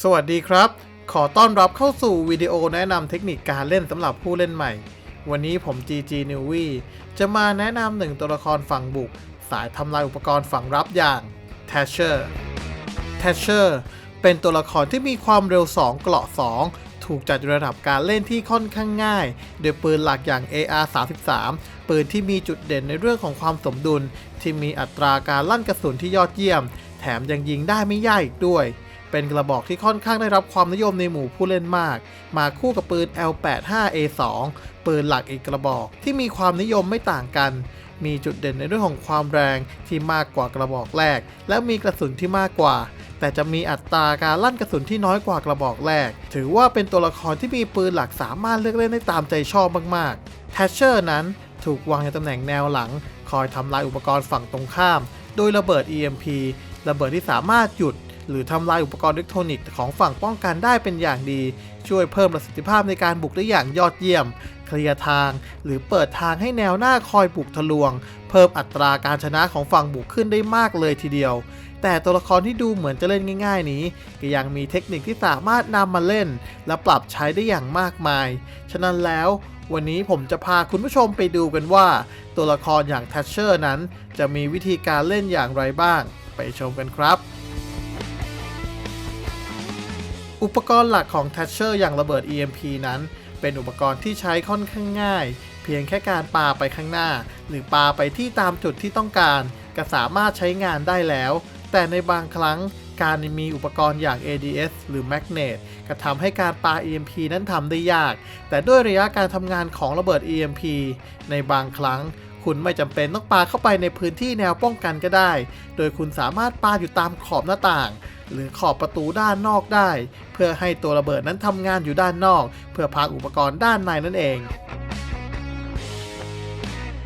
สวัสดีครับ ขอต้อนรับเข้าสู่วิดีโอแนะนำเทคนิคการเล่นสำหรับผู้เล่นใหม่ วันนี้ผม GG n e w วีจะมาแนะนำหนึ่งตัวละครฝั่งบุก สายทำลายอุปกรณ์ฝั่งรับอย่าง t a s h e r t a s h e r เป็นตัวละครที่มีความเร็ว 2 เกราะ 2 ถูกจัดระดับการเล่นที่ค่อนข้างง่าย โดยปืนหลักอย่าง AR-33 ปืนที่มีจุดเด่นในเรื่องของความสมดุล ที่มีอัตราการลั่นกระสุนที่ยอดเยี่ยม แถมยังยิงได้ไม่ยากอีกด้วย เป็นกระบอกที่ค่อนข้างได้รับความนิยมในหมู่ผู้เล่นมาก มาคู่กับปืน L85A2 ปืนหลักอีกกระบอกที่มีความนิยมไม่ต่างกัน มีจุดเด่นในเรื่องของความแรงที่มากกว่ากระบอกแรก และมีกระสุนที่มากกว่า แต่จะมีอัตราการลั่นกระสุนที่น้อยกว่ากระบอกแรก ถือว่าเป็นตัวละครที่มีปืนหลักสามารถเลือกเล่นได้ตามใจชอบมากๆแทชเชอร์นั้นถูกวางในตำแหน่งแนวหลัง คอยทำลายอุปกรณ์ฝั่งตรงข้าม โดยระเบิด EMP ระเบิดที่สามารถหยุด หรือทำลายอุปกรณ์อิเล็กทรอนิกส์ของฝั่งป้องกันได้เป็นอย่างดี ช่วยเพิ่มประสิทธิภาพในการบุกได้อย่างยอดเยี่ยม เคลียร์ทาง หรือเปิดทางให้แนวหน้าคอยบุกทะลวง เพิ่มอัตราการชนะของฝั่งบุกขึ้นได้มากเลยทีเดียว แต่ตัวละครที่ดูเหมือนจะเล่นง่าย ๆ นี้ก็ยังมีเทคนิคที่สามารถนำมาเล่น และปรับใช้ได้อย่างมากมาย ฉะนั้นแล้ววันนี้ผมจะพาคุณผู้ชมไปดูกันว่า ตัวละครอย่างแทชเชอร์นั้น จะมีวิธีการเล่นอย่างไรบ้าง ไปชมกันครับ อุปกรณ์หลักของ t ทชเชอร์อย่างระเบิด EMP นั้น เป็นอุปกรณ์ที่ใช้ค่อนข้างง่าย เพียงแค่การปาไปข้างหน้า หรือปาไปที่ตามจุดที่ต้องการ ก็สามารถใช้งานได้แล้ว แต่ในบางครั้งการมีอุปกรณ์อย่าง ADS หรือ Magnet ก็ทำให้การปา EMP นั้นทำได้ยาก แต่ด้วยระยะการทำงานของระเบิด EMP ในบางครั้ง คุณไม่จำเป็นต้องปาเข้าไปในพื้นที่แนวป้องกันก็ได้ โดยคุณสามารถปาอยู่ตามขอบหน้าต่าง หรือขอบประตูด้านนอกได้ พื่อให้ตัวระเบิดนั้นทำงานอยู่ด้านนอก เพื่อพังอุปกรณ์ด้านในนั่นเอง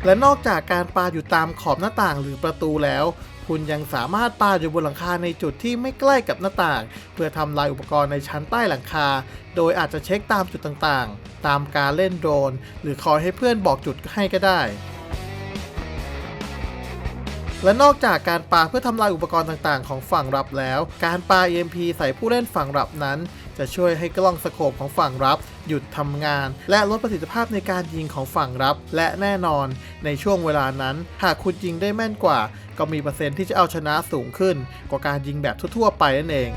และนอกจากการปาอยู่ตามขอบหน้าต่างหรือประตูแล้ว คุณยังสามารถปาอยู่บนหลังคาในจุดที่ไม่ใกล้กับหน้าต่าง เพื่อทำลายอุปกรณ์ในชั้นใต้หลังคา โดยอาจจะเช็คตามจุดต่างๆ ตามการเล่นโดรนหรือคอยให้เพื่อนบอกจุดให้ก็ได้ และนอกจากการปาเพื่อทำลายอุปกรณ์ต่างๆ ของฝั่งรับแล้ว การปา EMP ใส่ผู้เล่นฝั่งรับนั้น จะช่วยให้กล้องสโคปของฝั่งรับ หยุดทำงาน และลดประสิทธิภาพในการยิงของฝั่งรับ และแน่นอน ในช่วงเวลานั้น หากคุณยิงได้แม่นกว่า ก็มีเปอร์เซ็นต์ที่จะเอาชนะสูงขึ้น กว่าการยิงแบบทั่วๆ ไปนั่นเอง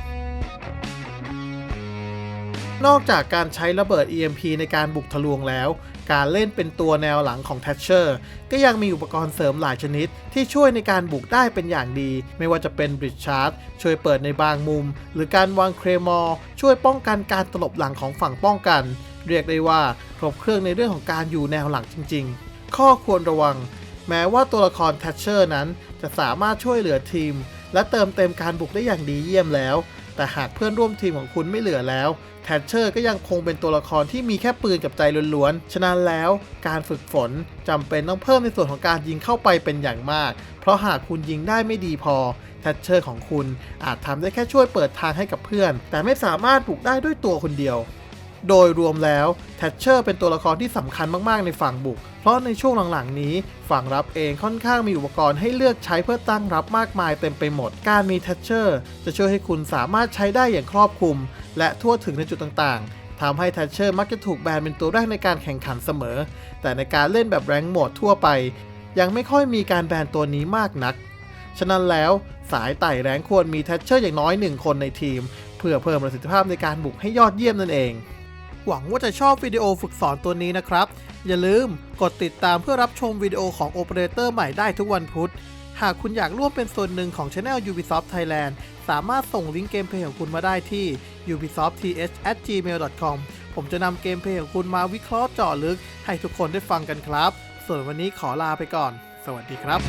นอกจากการใช้ระเบิด EMP ในการบุกทะลวงแล้ว การเล่นเป็นตัวแนวหลังของ t ทชเชอร์ก็ยังมีอุปกรณ์เสริมหลายชนิด ที่ช่วยในการบุกได้เป็นอย่างดี ไม่ว่าจะเป็นบริดชาร์ดช่วยเปิดในบางมุม หรือการวางเครมอร์ช่วยป้องกันการตลบหลังของฝั่งป้องกัน เรียกได้ว่าครบเครื่องในเรื่องของการอยู่แนวหลังจริง ๆ ข้อควรระวัง แม้ว่าตัวละคร t ทชเชอร์นั้นจะสามารถช่วยเหลือทีม และเติมเต็มการบุกได้อย่างดีเยี่ยมแล้ว แต่หากเพื่อนร่วมทีมของคุณไม่เหลือแล้วแทชเชอร์ก็ยังคงเป็นตัวละครที่มีแค่ปืนกับใจล้วนๆ ฉะนั้นแล้วการฝึกฝนจำเป็นต้องเพิ่มในส่วนของการยิงเข้าไปเป็นอย่างมาก เพราะหากคุณยิงได้ไม่ดีพอแทชเชอร์ของคุณอาจทำได้แค่ช่วยเปิดทางให้กับเพื่อน แต่ไม่สามารถบุกได้ด้วยตัวคนเดียว โดยรวมแล้วแทชเชอร์เป็นตัวละครที่สำคัญมากๆในฝั่งบุก เพราะในช่วงหลังๆนี้ ฝั่งรับเองค่อนข้างมีอุปกรณ์ให้เลือกใช้เพื่อตั้งรับมากมายเต็มไปหมด การมีแทชเชอร์จะช่วยให้คุณสามารถใช้ได้อย่างครอบคลุม และทั่วถึงในจุดต่างๆทำให้แทชเชอร์มักจะถูกแบนเป็นตัวแรกในการแข่งขันเสมอ แต่ในการเล่นแบบแรงโหมดทั่วไป ยังไม่ค่อยมีการแบนตัวนี้มากนัก ฉะนั้นแล้วสายไต่แรงควรมีแทชเชอร์อย่างน้อยหนึ่งคนในทีม เพื่อเพิ่มประสิทธิภาพในการบุกให้ยอดเยี่ยมนั่นเอง หวังว่าจะชอบวิดีโอฝึกสอนตัวนี้นะครับ อย่าลืมกดติดตามเพื่อรับชมวิดีโอของโอเปอเรเตอร์ใหม่ได้ทุกวันพุธ หากคุณอยากร่วมเป็นส่วนหนึ่งของ Channel Ubisoft Thailand สามารถส่งลิงก์เกมเพลย์ของคุณมาได้ที่ ubisoftth@gmail.com ผมจะนำเกมเพลย์ของคุณมาวิเคราะห์เจาะลึก ให้ทุกคนได้ฟังกันครับ ส่วนวันนี้ขอลาไปก่อน สวัสดีครับ